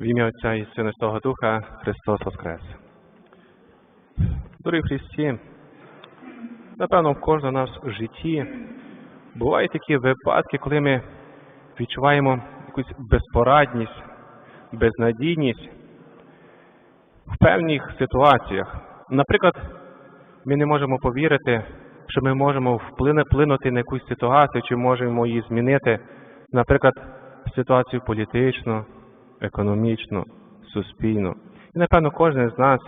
В ім'я Отця і Сина Святого Духа Христос Воскрес. Дорогі Христі, напевно, в кожному нас в житті бувають такі випадки, коли ми відчуваємо якусь безпорадність, безнадійність в певних ситуаціях. Наприклад, ми не можемо повірити, що ми можемо вплинути на якусь ситуацію, чи можемо її змінити, наприклад, ситуацію політичну, економічну, суспільну. І, напевно, кожен з нас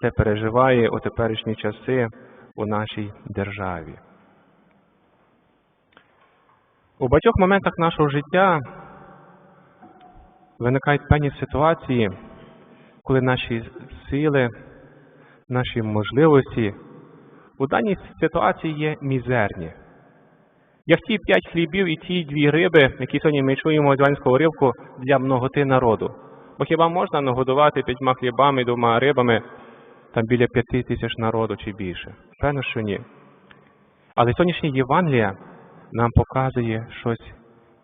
це переживає у теперішні часи у нашій державі. У багатьох моментах нашого життя виникають певні ситуації, коли наші сили, наші можливості у даній ситуації є мізерні. Як ті п'ять хлібів і ті дві риби, які сьогодні ми чуємо з Іванського уривку для многоти народу. Бо хіба можна нагодувати п'ятьма хлібами двома рибами там біля п'яти тисяч народу чи більше? Певно, що ні. Але сьогоднішнє Євангелія нам показує щось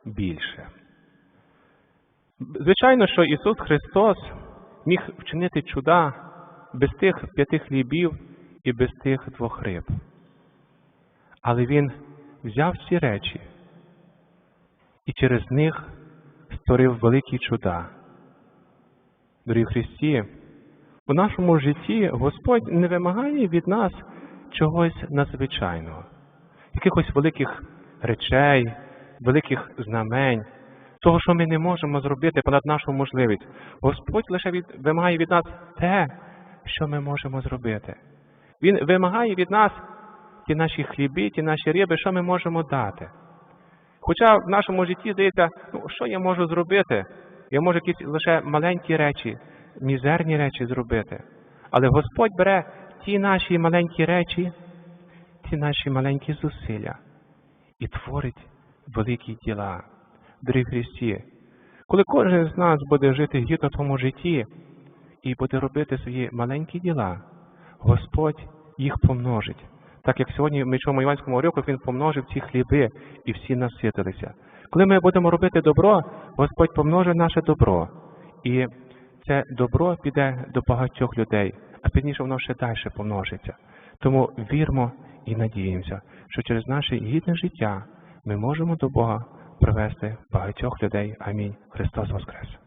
більше. Звичайно, що Ісус Христос міг вчинити чуда без тих п'яти хлібів і без тих двох риб. Але Він взяв ці речі і через них створив великі чуда. Дорогі Христі, у нашому житті Господь не вимагає від нас чогось надзвичайного, якихось великих речей, великих знамень, того, що ми не можемо зробити понад нашу можливість. Господь лише від, вимагає від нас те, що ми можемо зробити. Він вимагає від нас ті наші хліби, ті наші риби, що ми можемо дати. Хоча в нашому житті здається, ну що я можу зробити? Я можу якісь лише маленькі речі, мізерні речі зробити. Але Господь бере ті наші маленькі речі, ті наші маленькі зусилля і творить великі діла. Дорогі Христі, коли кожен з нас буде жити гідно в тому житті і буде робити свої маленькі діла, Господь їх помножить. Так як сьогодні ми чуємо Іванському уривку, Він помножив ці хліби і всі наситилися. Коли ми будемо робити добро, Господь помножить наше добро. І це добро піде до багатьох людей, а пізніше воно ще далі помножиться. Тому вірмо і надіємося, що через наше гідне життя ми можемо до Бога привести багатьох людей. Амінь. Христос Воскрес!